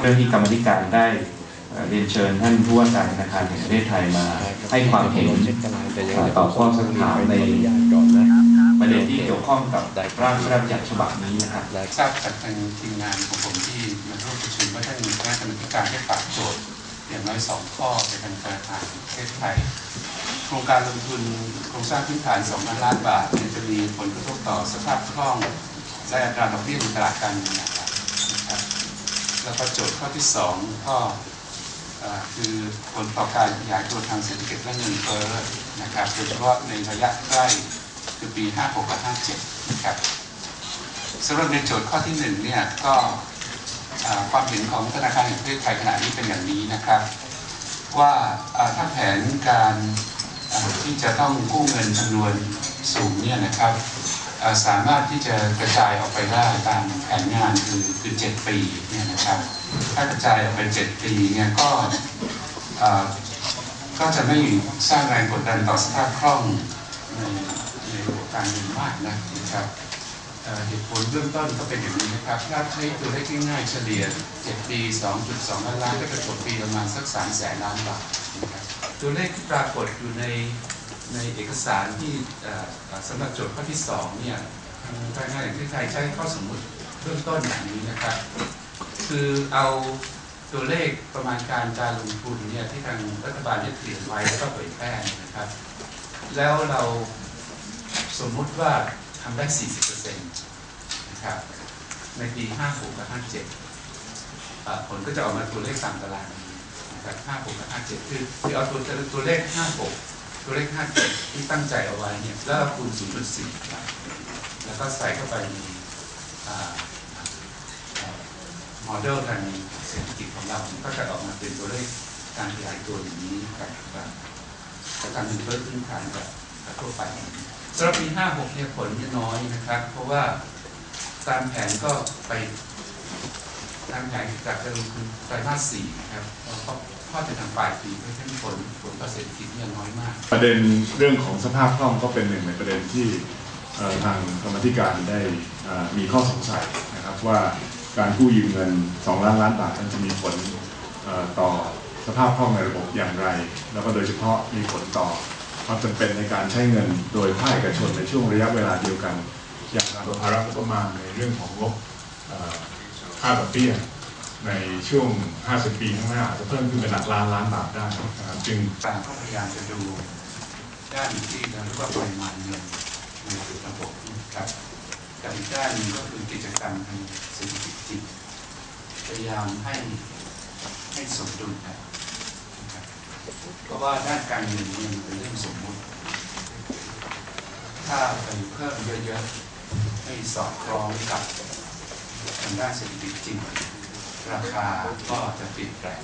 เจ้าที่กรรมธิการได้เรียนเชิญท่านผู้ว่าการธนาคารแห่งประเทศไทยมาให้ความเห็นต่อข้อสักถามใน เด็นที่เกี่ยวข้องกับร่างพระราชบัญญัติฉบับนี้นะครับทราบจากทางทีมงานของผมที่มาร่วมประชุมว่าท่านคณะกรรมการได้ฝากโจทย์อย่างน้อยสองข้อไปทางธนาคารแห่งประเทศไทยโครงการลงทุนโครงสร้างพื้นฐาน2ล้านล้านบาทจะมีผลกระทบต่อสภาพคล่องและอัตราดอกเบี้ยในตลาดการเงินนะครับแล้วก็โจทย์ข้อที่สองข้ออคือผลต่อการขยายตัวทางเศรษฐกิจและเงินเฟ้อนะครับโดยเฉพาะในระยะใกล้ คือปี 56กับ57นะครับสำหรับในโจทย์ข้อที่หนึ่งเนี่ยก็ความเห็นของธนาคารแห่งประเทศไทยขณะนี้เป็นอย่างนี้นะครับ ว่าถ้าแผนการที่จะต้องกู้เงินจำนวนสูงเนี่ยนะครับสามารถที่จะกระจายออกไปได้ตามแผนงานคือคือเจ็ดปีเนี่ยนะครับถ้ากระจายออกไปเจ็ดปีเนี่ยก็ก็จะไม่สร้างแรงกดดันต่อสภาพคล่องใน การเงินมากนะนะครับเหตุผลเบื้องต้นก็เป็นอย่างนี้นะครับ ถ้าใช้ตัวเลขง่ายๆเฉลี่ย 7 ปี 2.2ล้านล้านก็จะตกปีประมาณสัก 3 แสนล้านบาทนะครับตัวเลขที่ปรากฏอยู่ในในเอกสารที่สำหรับโจทย์ข้อที่ 2 เนี่ยทางการงานแห่งประเทศไทยใช้ข้อสมมุติเบื้องต้นอย่างนี้นะครับ คือเอาตัวเลขประมาณการการลงทุนเนี่ยที่ทางรัฐบาลได้เตรียมไว้แล้วก็เผยแพร่นะครับ แล้วเรา สมมุติว่าทำได้ 40%นะครับ ในปี 56 กับ 57 ผลก็จะออกมาตัวเลขตามตารางนี้นะครับ 56 กับ 57 คือคือเอาตัวตัวเลข 56 ตัวเลข 57 ที่ตั้งใจเอาไว้เนี่ย แล้วเราคูณ 0.4ครับแล้วก็ใส่เข้าไปในโมเดลทางเศรษฐกิจของเรา ก็จะออกมาเป็นตัวเลขการขยายตัวอย่างนี้ครับกับกับการเงินเฟ้อพื้นฐานกับกับทั่วไป สำหรับปี 56 เนี่ยผลน้อยนะครับ เพราะว่าตามแผนก็ไปตามแผนจากจะลงทุนไตรมาส4นะครับแล้วก็ทอดไปทางปลายปีเพราะฉะนั้นผลผลต่อเศรษฐกิจเนี่ยน้อยมาก ประเด็นเรื่องของสภาพคล่องก็เป็นหนึ่งในประเด็นที่ทางกรรมธิการได้มีข้อสงสัยนะครับว่าการกู้ยืมเงิน 2 ล้านล้านบาทนั้นจะมีผลต่อสภาพคล่องในระบบอย่างไร แล้วก็โดยเฉพาะมีผลต่อ ความจำเป็นในการใช้เงินโดยภาคเอกชนในช่วงระยะเวลาเดียวกัน อย่างการภาระงบประมาณในเรื่องของงบค่าดอกเบี้ยในช่วง 50 ปีข้างหน้าอาจจะเพิ่มขึ้นเป็นหลักล้านล้านบาทได้นะครับจึงต่างก็พยายามจะดูด้านที่เราเรียกว่าปริมาณเงินในระบบครับกับอีกด้านหนึงก็คือกิจกรรมทางเศรษฐกิจพยายามให้ให้สมดุลนนะครับ เพราะว่าด้านการเงินเนี่ยมันเป็นเรื่องสมมุติ ถ้าไปเพิ่มเยอะๆให้สอดคล้องกับทางด้านเศรษฐกิจจริง ราคาก็จะเปลี่ยนแปลง